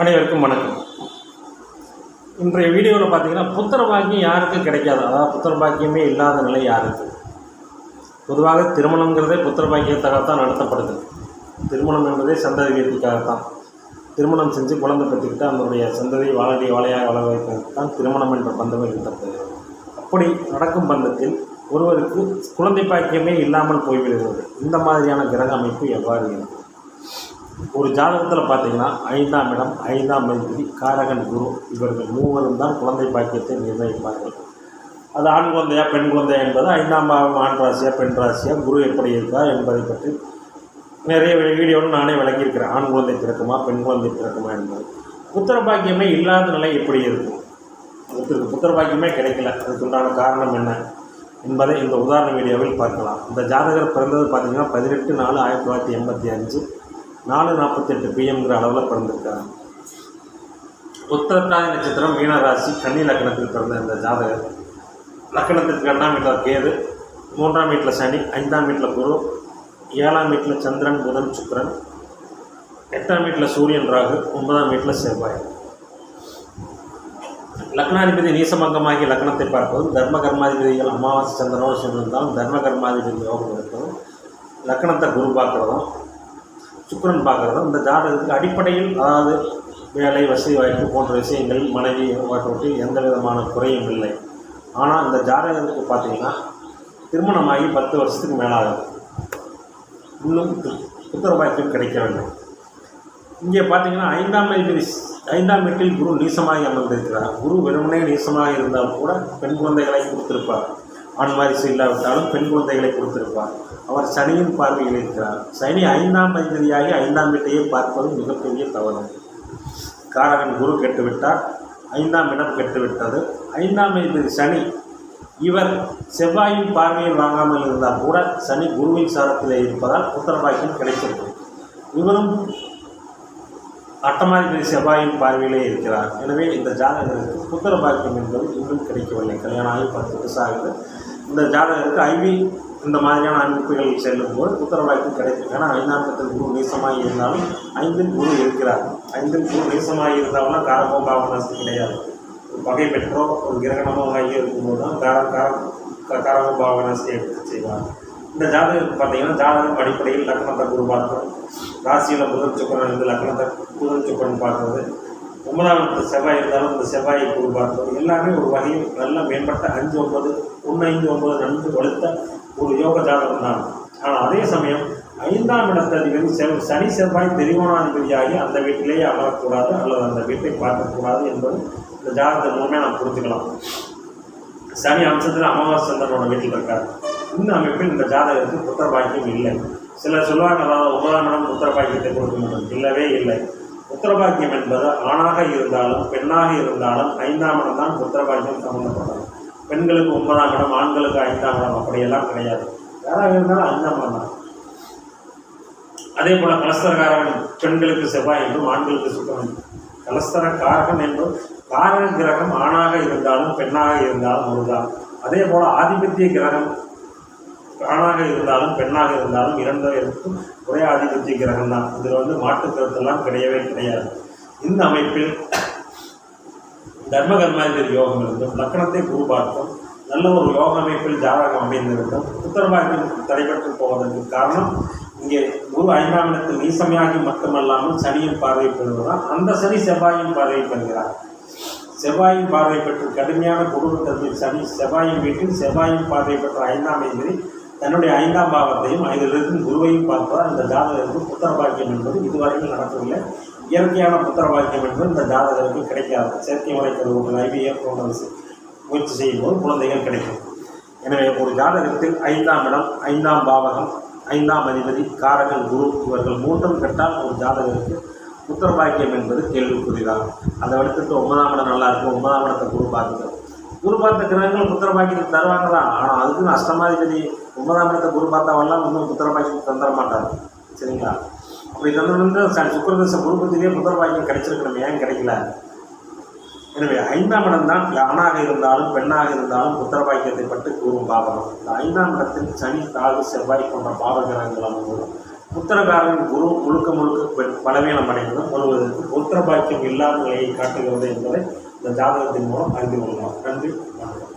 அனைவருக்கும் வணக்கம். இன்றைய வீடியோவில் பார்த்தீங்கன்னா புத்திர பாக்கியம் யாருக்கும் கிடைக்காது? அதாவது புத்திர பாக்கியமே இல்லாத நிலை யாருக்கு? பொதுவாக திருமணங்கிறதே புத்திர பாக்கியத்தாகத்தான் நடத்தப்படுது. திருமணம் என்பதே சந்ததி வீட்டுக்காகத்தான் திருமணம் செஞ்சு குழந்தை பெற்றுக்கிட்டு அதனுடைய சந்ததி வாழடி வாழையாக வளர தான் திருமணம் என்ற பந்தமே இருந்தப்படுகிறது அப்படி நடக்கும் பந்தத்தில் ஒருவருக்கு குழந்தை பாக்கியமே இல்லாமல் போய்விடுகிறது. இந்த மாதிரியான கிரக அமைப்பு எவ்வாறு இருக்கும் ஒரு ஜாதகத்தில் பார்த்தீங்கன்னா ஐந்தாம் இடம் ஐந்தாம் மைத்திரி காரகன் குரு இவர்கள் மூவரும் தான் குழந்தை பாக்கியத்தை நிர்ணயிப்பார்கள். அது ஆண் குழந்தையா பெண் குழந்தையா என்பது ஐந்தாம் பாவம் ஆண் ராசியா பெண் ராசியா குரு எப்படி இருக்கார் என்பதை பற்றி நிறைய வீடியோவில் நானே விளக்கியிருக்கிறேன். ஆண் குழந்தை பிறக்குமா பெண் குழந்தை பிறக்குமா என்பது. புத்திர பாக்கியமே இல்லாத நிலை எப்படி இருக்கும்? ஒருத்தருக்கு புத்திர பாக்கியமே கிடைக்கல. அதுக்குண்டான காரணம் என்ன என்பதை இந்த உதாரண வீடியோவில் பார்க்கலாம். இந்த ஜாதகர் பிறந்தது பார்த்தீங்கன்னா பதினெட்டு நாலு ஆயிரத்தி தொள்ளாயிரத்தி எண்பத்தி அஞ்சு. நாலு நாற்பத்தெட்டு பிஎம்ங்கிற அளவில் பிறந்திருக்காங்க உத்தரத்தாதி நட்சத்திரம் மீனராசி கன்னி லக்னத்தில் பிறந்த இந்த ஜாதகர். லக்கணத்திற்கு ரெண்டாம் வீட்டில் கேது மூன்றாம் வீட்டில் சனி ஐந்தாம் வீட்டில் குரு ஏழாம் வீட்டில் சந்திரன் புதன் சுக்கரன் எட்டாம் வீட்டில் சூரியன் ராகு ஒன்பதாம் வீட்டில் செவ்வாய். லக்னாதிபதி நீசமங்கமாகிய லக்னத்தை பார்ப்பதும் தர்ம கர்மாதிபதிகள் அமாவாசை சந்திரனோடு சேர்ந்திருந்தாலும் தர்ம கர்மாதிபதி யோகம் இருப்பதும் லக்னத்தை குரு பார்க்குறதும் சுக்கிரன் பார்க்குறதும் இந்த ஜாதகத்துக்கு அடிப்படையில் அதாவது வேலை வசதி வாய்ப்பு போன்ற விஷயங்கள் மனைவி வாட்டோட்டில் எந்த விதமான குறையும் இல்லை. ஆனால் இந்த ஜாதகத்துக்கு பார்த்தீங்கன்னா திருமணமாகி பத்து வருஷத்துக்கு மேலாகுது இன்னும் புத்திர கிடைக்க கிடைக்கவில்லை இங்கே பார்த்தீங்கன்னா ஐந்தாம் அதிபதி ஐந்தாம் வீட்டில் குரு நீசமாகி அமர்ந்திருக்கிறார். குரு வெறுமனே நீசமாக இருந்தால் கூட பெண் குழந்தைகளை கொடுத்திருப்பார். ஆண் வாரிசு இல்லாவிட்டாலும் பெண் குழந்தைகளை கொடுத்திருப்பார். அவர் சனியின் பார்வையில் இருக்கிறார். சனி ஐந்தாம் அதிபதியாகி ஐந்தாம் வீட்டையே பார்ப்பது மிகப்பெரிய தவறு. காரகன் குரு கெட்டுவிட்டார். ஐந்தாம் இடம் கெட்டுவிட்டது. ஐந்தாம் அதிபதி சனி இவர் செவ்வாயின் பார்வையை வாங்காமல் இருந்தால் கூட சனி குருவின் சாரத்தில் இருப்பதால் புத்திரபாக்கியம் கிடைத்திருக்கும். இவரும் அட்டமாதிபதி செவ்வாயின் பார்வையிலே இருக்கிறார். எனவே இந்த ஜாதகருக்கு புத்திர பாக்கியம் என்பது இன்னும் கிடைக்கவில்லை. கல்யாணம் ஆகி பத்து வருஷம் ஆகுது. இந்த ஜாதகருக்கு ஐவி இந்த மாதிரியான அமைப்புகள் செல்லும்போது உத்தரவாய்ப்பு கிடைக்கும். ஏன்னா ஐந்தாம் இடத்தில் குரு நீசமாக இருந்தாலும் ஐந்தில் குரு இருக்கிறார். ஐந்தில் குரு நீசமாக இருந்தாலும் காரமோ பாவனாசி கிடையாது. ஒரு பகை பெற்றோ ஒரு கிரகணமோ ஆகிய இருக்கும்போது தான் கார கார காரமோ பாவனாசி எடுத்து செய்வார் இந்த ஜாதகம் பார்த்தீங்கன்னா ஜாதகம் அடிப்படையில் லக்னத்தை குரு பார்க்கணும் ராசியில் புதன் சுக்கரன் இருந்து லக்னத்தை புதன் சுக்கரன் பார்க்குறது. ஒன்பதாம் இடத்து செவ்வாய் இருந்தாலும் இந்த செவ்வாயை குரு எல்லாமே ஒரு வகையில் நல்ல மேம்பட்ட அஞ்சு ஒன்பது ஒன்று ஐந்து ஒன்பது நன்கு வலுத்த ஒரு யோக ஜாதகம் தான். ஆனால் அதே சமயம் ஐந்தாம் இடத்த அதிபதி செவ் சனி செவ்வாய் திரிகோணாதிபதியாகி அந்த வீட்டிலேயே அமரக்கூடாது அல்லது அந்த வீட்டை பார்க்கக்கூடாது என்பது இந்த ஜாதகத்தின் மூலமே நாம் புரிஞ்சுக்கலாம். சனி அம்சத்தில் அமாவாசை சந்திரனோட வீட்டில் இருக்கார். இந்த அமைப்பில் இந்த ஜாதகத்துக்கு புத்திர பாக்கியம் இல்லை. சிலர் சொல்லுவாங்க அதாவது ஒன்பதாம் இடம் புத்திர பாக்கியத்தை கொடுக்கணும் இல்லவே இல்லை. புத்திரபாக்கியம் என்பது ஆணாக இருந்தாலும் பெண்ணாக இருந்தாலும் ஐந்தாம் இடம் தான் புத்திர பாக்கியம் பெண்களுக்கு ஒன்பதாம் இடம் ஆண்களுக்கு ஐந்தாம் இடம் அப்படியெல்லாம் கிடையாது. யாராக இருந்தாலும் ஐந்தாம் இடம் தான். அதே போல கலஸ்தரகாரன் பெண்களுக்கு செவ்வாய் என்றும் ஆண்களுக்கு சுக்கரன். கலஸ்தர காரகன் என்றும் காரக கிரகம் ஆணாக இருந்தாலும் பெண்ணாக இருந்தாலும் ஒருதான். அதே போல ஆதிபத்திய கிரகம் ஆணாக இருந்தாலும் பெண்ணாக இருந்தாலும் இரண்டு இருக்கும் ஒரே ஆதிபத்திய கிரகம் தான் இதில் வந்து மாற்று கருத்தெல்லாம் கிடையவே கிடையாது. இந்த அமைப்பில் தர்ம கர்மாதிபதி யோகம் இருந்தும் லக்கணத்தை குரு பார்த்தும் நல்ல ஒரு யோக அமைப்பில் ஜாதகம் அமைந்திருக்கும் புத்திரபாக்கியம் தடைபட்டு போவதற்கு காரணம் இங்கே குரு ஐந்தாம் இடத்தில் நீசமையாகி மட்டுமல்லாமல் சனியின் பார்வை பெறுவதால் அந்த சனி செவ்வாயின் பார்வை பெறுகிறார். செவ்வாயின் பார்வை பெற்று கடுமையான குடும்பத்தில் சனி செவ்வாயின் வீட்டில் செவ்வாயின் பார்வை பெற்ற ஐந்தாம் அதிபதி தன்னுடைய ஐந்தாம் பாவத்தையும் அதிலிருக்கும் குருவையும் பார்ப்பதால் இந்த ஜாதகருக்கு புத்திர பாக்கியம் என்பது இதுவரையில் நடக்கவில்லை. இயற்கையான புத்திர பாக்கியம் என்பது இந்த ஜாதகருக்கு கிடைக்காது. செயற்கை முறை கருவுகள் ஐவிஎஃப் போன்ற முயற்சி செய்யும்போது குழந்தைகள் கிடைக்கும். எனவே ஒரு ஜாதகத்தில் ஐந்தாம் இடம் ஐந்தாம் பாவகம் ஐந்தாம் அதிபதி காரகன் குரு இவர்கள் மூன்றும் கெட்டால் ஒரு ஜாதகருக்கு புத்திர பாக்கியம் என்பது கேள்விக்குறிதான். அதை எடுத்துட்டு ஒன்பதாம் இடம் நல்லா இருக்கும். ஒன்பதாம் இடத்தை குரு பார்த்துக்கிறோம் குரு பார்த்த கிரகங்கள் புத்திர பாக்கியத்தை தருவாங்க தான் ஆனால் அதுக்குன்னு அஷ்டமாதிபதி ஒன்பதாம் இடத்தை குரு பார்த்தவெல்லாம் இன்னும் புத்திரபாக்கியம் தந்துட மாட்டார் சரிங்களா அப்படி வந்து சுக்கரதச குருபத்திலேயே புத்திரபாக்கியம் கிடைச்சிருக்கணும் ஏன் கிடைக்கல? எனவே ஐந்தாம் இடம் தான் ஆணாக இருந்தாலும் பெண்ணாக இருந்தாலும் புத்திரபாக்கியத்தை பற்றி கூறும் பாவகம். இந்த ஐந்தாம் இடத்தில் சனி தாகு செவ்வாய் போன்ற பாவ கிரகங்கள் அமர்வோம் குரு முழுக்க முழுக்க பலவீனம் அடைந்ததும் ஒருவருக்கு புத்திரபாக்கியம் இல்லாத நிலையை காட்டுகிறது என்பதை இந்த ஜாதகத்தின் மூலம் அறிந்து கொள்ளலாம். நன்றி வணக்கம்.